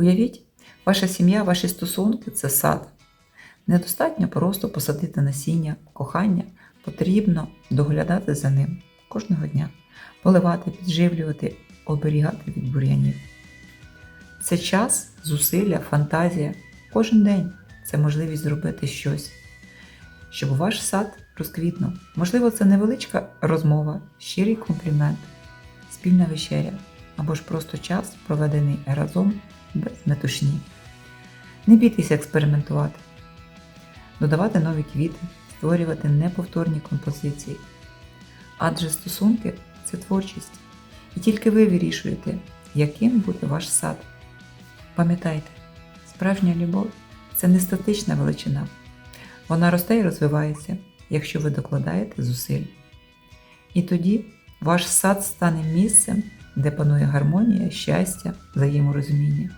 Уявіть, ваша сім'я, ваші стосунки це сад. Недостатньо просто посадити насіння, кохання, потрібно доглядати за ним кожного дня, поливати, підживлювати, оберігати від бур'янів. Це час, зусилля, фантазія. Кожен день це можливість зробити щось, щоб ваш сад розквітнув. Можливо, це невеличка розмова, щирий комплімент, спільна вечеря або ж просто час, проведений разом метушні. Не бійтеся експериментувати, додавати нові квіти, створювати неповторні композиції. Адже стосунки це творчість, і тільки ви вирішуєте, яким буде ваш сад. Пам'ятайте, справжня любов це не статична величина. Вона росте і розвивається, якщо ви докладаєте зусиль. І тоді ваш сад стане місцем, де панує гармонія, щастя, взаєморозуміння.